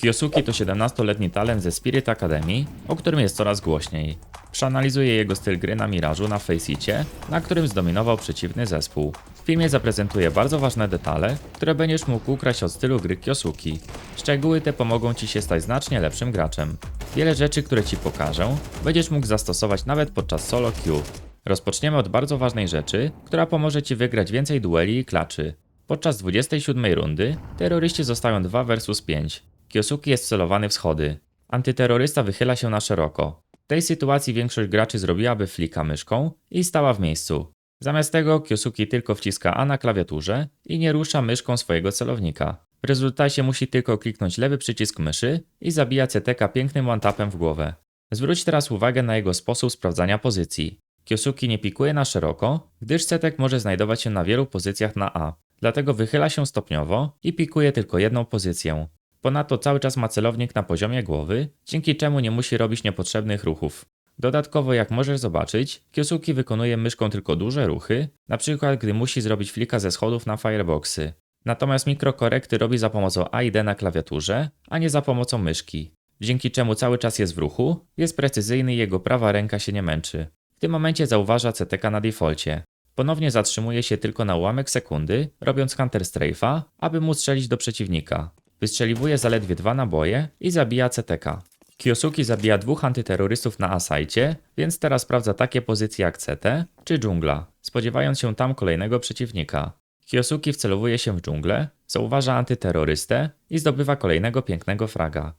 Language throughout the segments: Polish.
Kyosuke to 17-letni talent ze Spirit Academy, o którym jest coraz głośniej. Przeanalizuję jego styl gry na Mirażu na Faceicie, na którym zdominował przeciwny zespół. W filmie zaprezentuję bardzo ważne detale, które będziesz mógł ukraść od stylu gry Kyosuke. Szczegóły te pomogą Ci się stać znacznie lepszym graczem. Wiele rzeczy, które Ci pokażę, będziesz mógł zastosować nawet podczas solo queue. Rozpoczniemy od bardzo ważnej rzeczy, która pomoże Ci wygrać więcej dueli i klaczy. Podczas 27 rundy terroryści zostają 2 vs 5. Kyosuke jest celowany w schody. Antyterrorysta wychyla się na szeroko. W tej sytuacji większość graczy zrobiłaby flika myszką i stała w miejscu. Zamiast tego Kyosuke tylko wciska A na klawiaturze i nie rusza myszką swojego celownika. W rezultacie musi tylko kliknąć lewy przycisk myszy i zabija CTK pięknym one-tapem w głowę. Zwróć teraz uwagę na jego sposób sprawdzania pozycji. Kyosuke nie pikuje na szeroko, gdyż Cetek może znajdować się na wielu pozycjach na A. Dlatego wychyla się stopniowo i pikuje tylko jedną pozycję. Ponadto cały czas ma celownik na poziomie głowy, dzięki czemu nie musi robić niepotrzebnych ruchów. Dodatkowo, jak możesz zobaczyć, Kyosuke wykonuje myszką tylko duże ruchy, np. gdy musi zrobić flika ze schodów na fireboxy. Natomiast mikrokorekty robi za pomocą A i D na klawiaturze, a nie za pomocą myszki. Dzięki czemu cały czas jest w ruchu, jest precyzyjny i jego prawa ręka się nie męczy. W tym momencie zauważa CTK na defaulcie. Ponownie zatrzymuje się tylko na ułamek sekundy, robiąc counter strafe'a, aby móc strzelić do przeciwnika. Wystrzeliwuje zaledwie dwa naboje i zabija CTK. Kyosuke zabija dwóch antyterrorystów na A-sajcie, więc teraz sprawdza takie pozycje jak CT czy dżungla, spodziewając się tam kolejnego przeciwnika. Kyosuke wcelowuje się w dżunglę, zauważa antyterrorystę i zdobywa kolejnego pięknego fraga.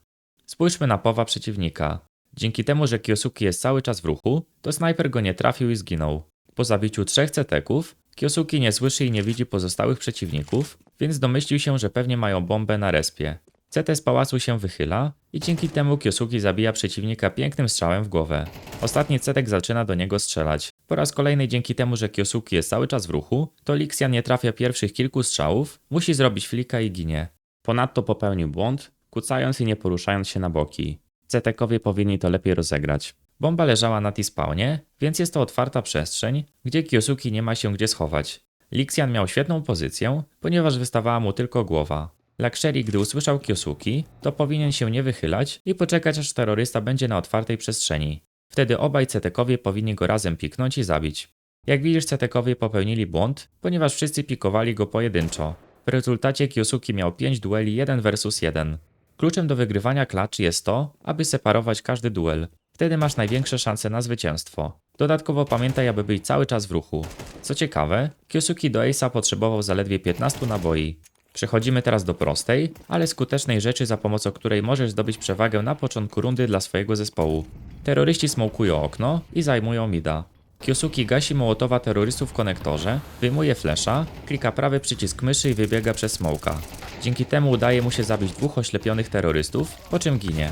Spójrzmy na powa przeciwnika. Dzięki temu, że Kyosuke jest cały czas w ruchu, to snajper go nie trafił i zginął. Po zabiciu trzech ceteków, Kyosuke nie słyszy i nie widzi pozostałych przeciwników, więc domyślił się, że pewnie mają bombę na respie. CT z pałacu się wychyla i dzięki temu Kyosuke zabija przeciwnika pięknym strzałem w głowę. Ostatni cetek zaczyna do niego strzelać. Po raz kolejny dzięki temu, że Kyosuke jest cały czas w ruchu, to Lixian nie trafia pierwszych kilku strzałów, musi zrobić flika i ginie. Ponadto popełnił błąd, kucając i nie poruszając się na boki. Cetekowie powinni to lepiej rozegrać. Bomba leżała na T-spawnie, więc jest to otwarta przestrzeń, gdzie Kyosuke nie ma się gdzie schować. Lixian miał świetną pozycję, ponieważ wystawała mu tylko głowa. Laksheri, gdy usłyszał Kyosuke, to powinien się nie wychylać i poczekać aż terrorysta będzie na otwartej przestrzeni. Wtedy obaj Cetekowie powinni go razem piknąć i zabić. Jak widzisz, Cetekowie popełnili błąd, ponieważ wszyscy pikowali go pojedynczo. W rezultacie Kyosuke miał 5 dueli 1 vs 1. Kluczem do wygrywania klaczy jest to, aby separować każdy duel. Wtedy masz największe szanse na zwycięstwo. Dodatkowo pamiętaj, aby być cały czas w ruchu. Co ciekawe, Kyosuke do Ace'a potrzebował zaledwie 15 naboi. Przechodzimy teraz do prostej, ale skutecznej rzeczy, za pomocą której możesz zdobyć przewagę na początku rundy dla swojego zespołu. Terroryści smokują okno i zajmują mida. Kyosuke gasi mołotowa terrorystów w konektorze, wyjmuje flesza, klika prawy przycisk myszy i wybiega przez smoka. Dzięki temu udaje mu się zabić dwóch oślepionych terrorystów, po czym ginie.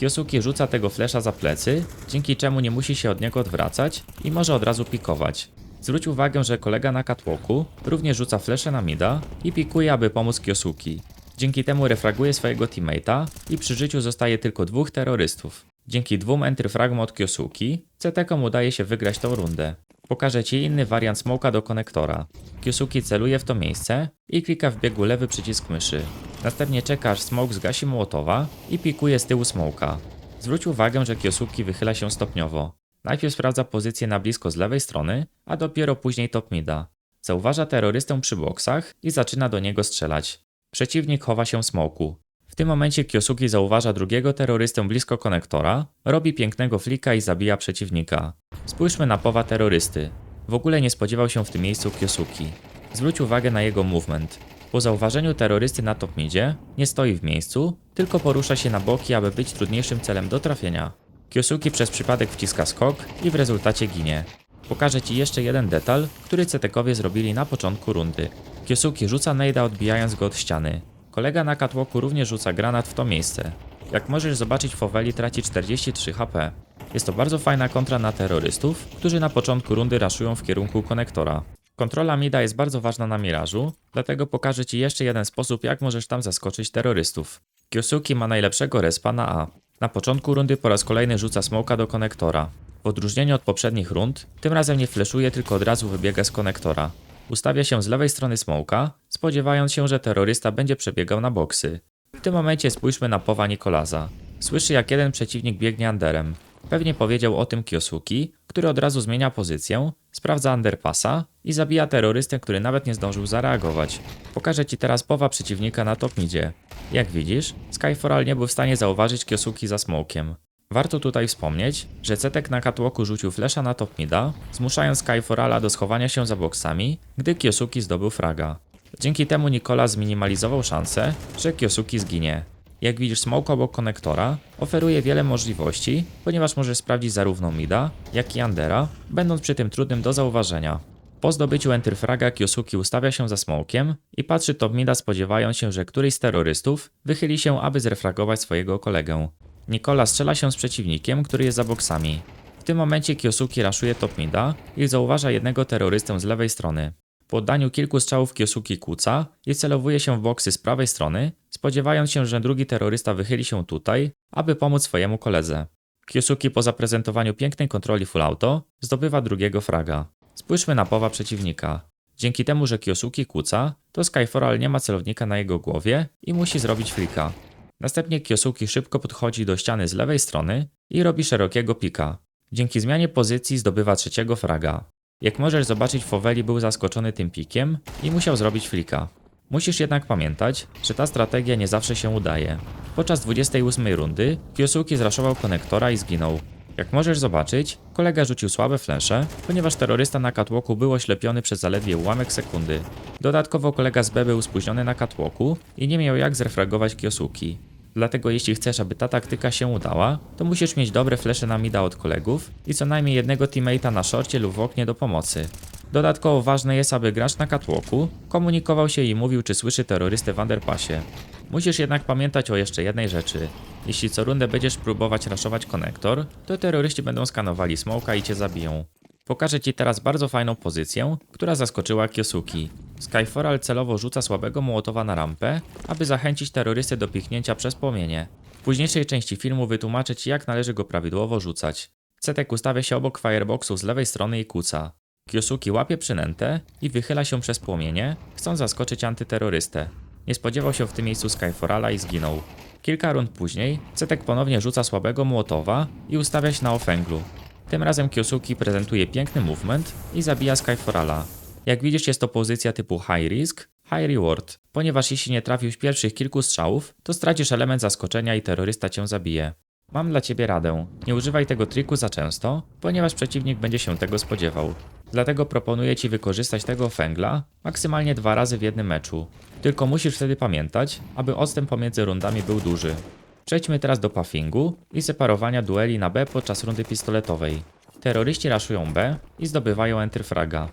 Kyosuke rzuca tego flesza za plecy, dzięki czemu nie musi się od niego odwracać i może od razu pikować. Zwróć uwagę, że kolega na catwalku również rzuca flesze na mida i pikuje, aby pomóc Kyosuke. Dzięki temu refraguje swojego teammate'a i przy życiu zostaje tylko dwóch terrorystów. Dzięki dwóm entryfragom od Kyosuke, CT-kom udaje się wygrać tą rundę. Pokażę Ci inny wariant smoka do konektora. Kyosuke celuje w to miejsce i klika w biegu lewy przycisk myszy. Następnie czeka aż smoke zgasi mołotowa i pikuje z tyłu smoka. Zwróć uwagę, że Kyosuke wychyla się stopniowo. Najpierw sprawdza pozycję na blisko z lewej strony, a dopiero później top mida. Zauważa terrorystę przy boksach i zaczyna do niego strzelać. Przeciwnik chowa się smoku. Tym momencie Kyosuke zauważa drugiego terrorystę blisko konektora, robi pięknego flika i zabija przeciwnika. Spójrzmy na powa terrorysty. W ogóle nie spodziewał się w tym miejscu Kyosuke. Zwróć uwagę na jego movement. Po zauważeniu terrorysty na top midzie, nie stoi w miejscu, tylko porusza się na boki, aby być trudniejszym celem do trafienia. Kyosuke przez przypadek wciska skok i w rezultacie ginie. Pokażę Ci jeszcze jeden detal, który Cetekowie zrobili na początku rundy. Kyosuke rzuca Neida odbijając go od ściany. Kolega na catwalku również rzuca granat w to miejsce. Jak możesz zobaczyć, Foweli traci 43 HP. Jest to bardzo fajna kontra na terrorystów, którzy na początku rundy raszują w kierunku konektora. Kontrola mida jest bardzo ważna na Mirażu, dlatego pokażę Ci jeszcze jeden sposób, jak możesz tam zaskoczyć terrorystów. Kyosuke ma najlepszego respa na A. Na początku rundy po raz kolejny rzuca smoka do konektora. W odróżnieniu od poprzednich rund, tym razem nie fleszuje, tylko od razu wybiega z konektora. Ustawia się z lewej strony smoka, spodziewając się, że terrorysta będzie przebiegał na boksy. W tym momencie spójrzmy na powa Nikolaza. Słyszy jak jeden przeciwnik biegnie underem. Pewnie powiedział o tym Kiosuki, który od razu zmienia pozycję, sprawdza underpassa i zabija terrorystę, który nawet nie zdążył zareagować. Pokażę Ci teraz powa przeciwnika na top midzie. Jak widzisz, Skyforal nie był w stanie zauważyć Kiosuki za smokiem. Warto tutaj wspomnieć, że Cetek na catwalku rzucił flesza na top mida, zmuszając Skyforala do schowania się za boksami, gdy Kiosuki zdobył fraga. Dzięki temu Nikola zminimalizował szansę, że Kiosuki zginie. Jak widzisz, smoke obok konektora oferuje wiele możliwości, ponieważ możesz sprawdzić zarówno mida, jak i undera, będąc przy tym trudnym do zauważenia. Po zdobyciu enterfraga Kyosuki ustawia się za smokiem i patrzy top mida spodziewając się, że któryś z terrorystów wychyli się, aby zrefragować swojego kolegę. Nikola strzela się z przeciwnikiem, który jest za boksami. W tym momencie Kyosuki raszuje top mida i zauważa jednego terrorystę z lewej strony. Po oddaniu kilku strzałów Kyosuki kłóca i celowuje się w boksy z prawej strony, spodziewając się, że drugi terrorysta wychyli się tutaj, aby pomóc swojemu koledze. Kyosuki po zaprezentowaniu pięknej kontroli full auto zdobywa drugiego fraga. Spójrzmy na powa przeciwnika. Dzięki temu, że Kyosuki kłóca, to Skyforal nie ma celownika na jego głowie i musi zrobić flika. Następnie Kyosuki szybko podchodzi do ściany z lewej strony i robi szerokiego pika. Dzięki zmianie pozycji zdobywa trzeciego fraga. Jak możesz zobaczyć, Foweli był zaskoczony tym pikiem i musiał zrobić flika. Musisz jednak pamiętać, że ta strategia nie zawsze się udaje. Podczas 28 rundy Kyosuke zraszował konektora i zginął. Jak możesz zobaczyć, kolega rzucił słabe flesze, ponieważ terrorysta na catwalku był oślepiony przez zaledwie ułamek sekundy. Dodatkowo kolega z B był spóźniony na catwalku i nie miał jak zrefragować Kyosuki. Dlatego jeśli chcesz, aby ta taktyka się udała, to musisz mieć dobre flesze na mida od kolegów i co najmniej jednego teammate'a na szorcie lub w oknie do pomocy. Dodatkowo ważne jest, aby gracz na catwalku komunikował się i mówił, czy słyszy terrorystę w underpassie. Musisz jednak pamiętać o jeszcze jednej rzeczy. Jeśli co rundę będziesz próbować raszować konektor, to terroryści będą skanowali smoka i cię zabiją. Pokażę Ci teraz bardzo fajną pozycję, która zaskoczyła Kyosuki. Skyforal celowo rzuca słabego mołotowa na rampę, aby zachęcić terrorystę do piknięcia przez płomienie. W późniejszej części filmu wytłumaczę Ci jak należy go prawidłowo rzucać. Cetek ustawia się obok fireboxu z lewej strony i kuca. Kyosuki łapie przynętę i wychyla się przez płomienie, chcąc zaskoczyć antyterrorystę. Nie spodziewał się w tym miejscu Skyforala i zginął. Kilka rund później Cetek ponownie rzuca słabego młotowa i ustawia się na ofęglu. Tym razem Kyosuki prezentuje piękny movement i zabija Skyforala. Jak widzisz jest to pozycja typu high risk, high reward, ponieważ jeśli nie trafił w pierwszych kilku strzałów, to stracisz element zaskoczenia i terrorysta cię zabije. Mam dla ciebie radę. Nie używaj tego triku za często, ponieważ przeciwnik będzie się tego spodziewał. Dlatego proponuję ci wykorzystać tego fęgla maksymalnie dwa razy w jednym meczu. Tylko musisz wtedy pamiętać, aby odstęp pomiędzy rundami był duży. Przejdźmy teraz do puffingu i separowania dueli na B podczas rundy pistoletowej. Terroryści raszują B i zdobywają enterfraga.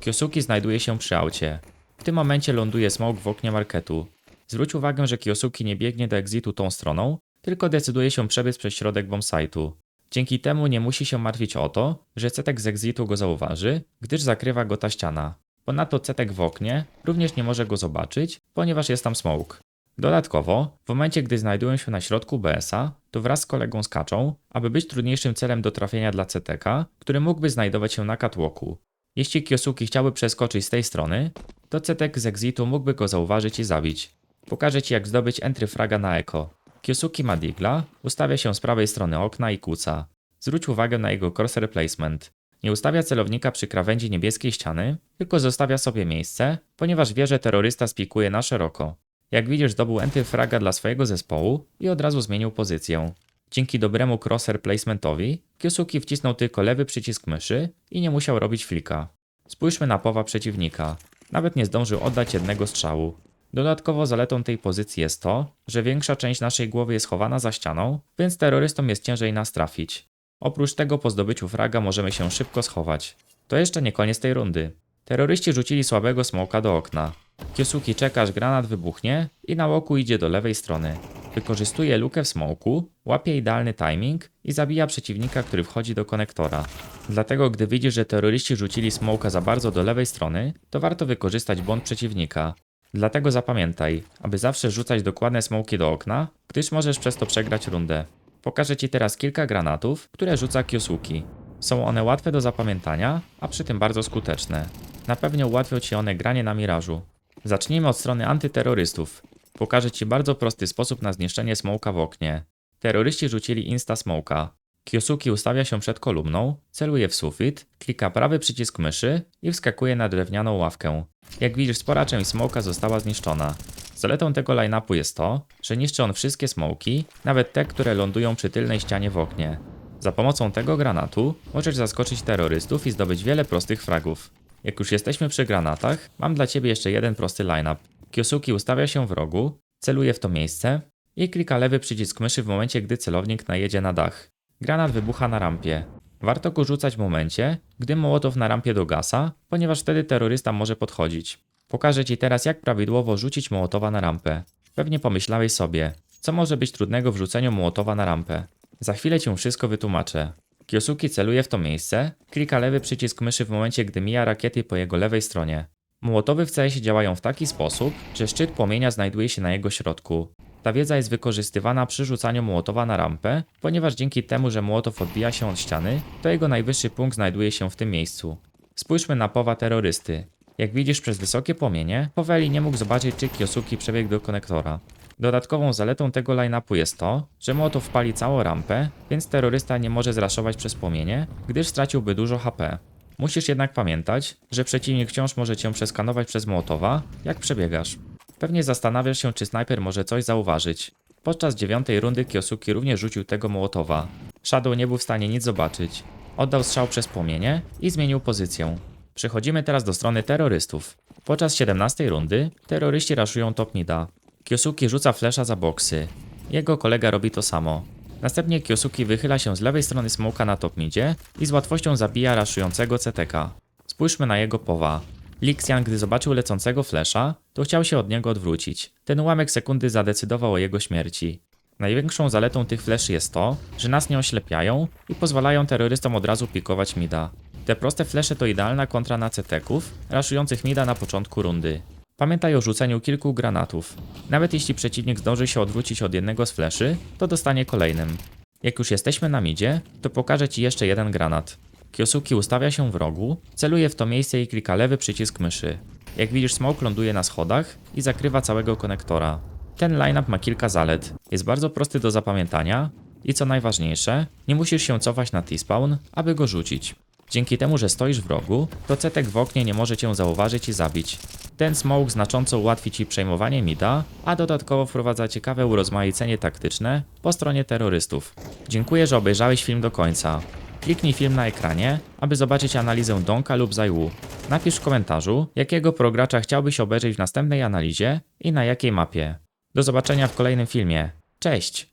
Kyosuki znajduje się przy aucie. W tym momencie ląduje smoke w oknie marketu. Zwróć uwagę, że Kyosuki nie biegnie do exitu tą stroną, tylko decyduje się przebiec przez środek bombsite'u. Dzięki temu nie musi się martwić o to, że cetek z exitu go zauważy, gdyż zakrywa go ta ściana. Ponadto cetek w oknie również nie może go zobaczyć, ponieważ jest tam smoke. Dodatkowo, w momencie gdy znajdują się na środku BS-a, to wraz z kolegą skaczą, aby być trudniejszym celem do trafienia dla CTK, który mógłby znajdować się na catwalku. Jeśli Kyosuki chciałby przeskoczyć z tej strony, to Cetek z exitu mógłby go zauważyć i zabić. Pokażę Ci jak zdobyć entry fraga na eko. Kyosuki ma digla, ustawia się z prawej strony okna i kłóca. Zwróć uwagę na jego crosshair placement. Nie ustawia celownika przy krawędzi niebieskiej ściany, tylko zostawia sobie miejsce, ponieważ wie, że terrorysta spikuje na szeroko. Jak widzisz, zdobył entry fraga dla swojego zespołu i od razu zmienił pozycję. Dzięki dobremu crosshair placementowi, Kyosuki wcisnął tylko lewy przycisk myszy i nie musiał robić flika. Spójrzmy na powa przeciwnika. Nawet nie zdążył oddać jednego strzału. Dodatkowo zaletą tej pozycji jest to, że większa część naszej głowy jest chowana za ścianą, więc terrorystom jest ciężej nas trafić. Oprócz tego po zdobyciu fraga możemy się szybko schować. To jeszcze nie koniec tej rundy. Terroryści rzucili słabego smoka do okna. Kyosuki czeka aż granat wybuchnie i na łoku idzie do lewej strony. Wykorzystuje lukę w smoku, łapie idealny timing i zabija przeciwnika, który wchodzi do konektora. Dlatego gdy widzisz, że terroryści rzucili smoka za bardzo do lewej strony, to warto wykorzystać błąd przeciwnika. Dlatego zapamiętaj, aby zawsze rzucać dokładne smoki do okna, gdyż możesz przez to przegrać rundę. Pokażę Ci teraz kilka granatów, które rzuca Kyosuki. Są one łatwe do zapamiętania, a przy tym bardzo skuteczne. Na pewno ułatwią Ci one granie na mirażu. Zacznijmy od strony antyterrorystów. Pokażę Ci bardzo prosty sposób na zniszczenie smoka w oknie. Terroryści rzucili insta smoka. Kiosuki ustawia się przed kolumną, celuje w sufit, klika prawy przycisk myszy i wskakuje na drewnianą ławkę. Jak widzisz, spora część smoka została zniszczona. Zaletą tego line-upu jest to, że niszczy on wszystkie smoki, nawet te, które lądują przy tylnej ścianie w oknie. Za pomocą tego granatu możesz zaskoczyć terrorystów i zdobyć wiele prostych fragów. Jak już jesteśmy przy granatach, mam dla Ciebie jeszcze jeden prosty line-up. Kiosuki ustawia się w rogu, celuje w to miejsce i klika lewy przycisk myszy w momencie, gdy celownik najedzie na dach. Granat wybucha na rampie. Warto go rzucać w momencie, gdy mołotow na rampie dogasa, ponieważ wtedy terrorysta może podchodzić. Pokażę Ci teraz, jak prawidłowo rzucić mołotowa na rampę. Pewnie pomyślałeś sobie, co może być trudnego w rzuceniu mołotowa na rampę. Za chwilę Ci wszystko wytłumaczę. Kiosuki celuje w to miejsce, klika lewy przycisk myszy w momencie, gdy mija rakiety po jego lewej stronie. Mołotowy w CS działają w taki sposób, że szczyt płomienia znajduje się na jego środku. Ta wiedza jest wykorzystywana przy rzucaniu mołotowa na rampę, ponieważ dzięki temu, że mołotow odbija się od ściany, to jego najwyższy punkt znajduje się w tym miejscu. Spójrzmy na powa terrorysty. Jak widzisz przez wysokie płomienie, Poweli nie mógł zobaczyć, czy Kiosuki przebiegł do konektora. Dodatkową zaletą tego line-upu jest to, że mołotow pali całą rampę, więc terrorysta nie może zraszować przez płomienie, gdyż straciłby dużo HP. Musisz jednak pamiętać, że przeciwnik wciąż może cię przeskanować przez mołotowa, jak przebiegasz. Pewnie zastanawiasz się, czy snajper może coś zauważyć. Podczas dziewiątej rundy Kiosuki również rzucił tego mołotowa. Shadow nie był w stanie nic zobaczyć. Oddał strzał przez płomienie i zmienił pozycję. Przechodzimy teraz do strony terrorystów. Podczas 17 rundy terroryści raszują top mida. Kiosuki rzuca flesza za boksy. Jego kolega robi to samo. Następnie Kiosuki wychyla się z lewej strony smoka na top midzie i z łatwością zabija raszującego CTK. Spójrzmy na jego powa. Lixian, gdy zobaczył lecącego flesza, to chciał się od niego odwrócić. Ten ułamek sekundy zadecydował o jego śmierci. Największą zaletą tych fleszy jest to, że nas nie oślepiają i pozwalają terrorystom od razu pikować mida. Te proste flesze to idealna kontra na ceteków, raszujących mida na początku rundy. Pamiętaj o rzuceniu kilku granatów. Nawet jeśli przeciwnik zdąży się odwrócić od jednego z fleszy, to dostanie kolejnym. Jak już jesteśmy na midzie, to pokażę Ci jeszcze jeden granat. Kiosuki ustawia się w rogu, celuje w to miejsce i klika lewy przycisk myszy. Jak widzisz, smoke ląduje na schodach i zakrywa całego konektora. Ten lineup ma kilka zalet. Jest bardzo prosty do zapamiętania i co najważniejsze, nie musisz się cofać na T-spawn, aby go rzucić. Dzięki temu, że stoisz w rogu, to cetek w oknie nie może cię zauważyć i zabić. Ten smoke znacząco ułatwi ci przejmowanie mida, a dodatkowo wprowadza ciekawe urozmaicenie taktyczne po stronie terrorystów. Dziękuję, że obejrzałeś film do końca. Kliknij film na ekranie, aby zobaczyć analizę Donka lub Zaiwu. Napisz w komentarzu, jakiego progracza chciałbyś obejrzeć w następnej analizie i na jakiej mapie. Do zobaczenia w kolejnym filmie. Cześć!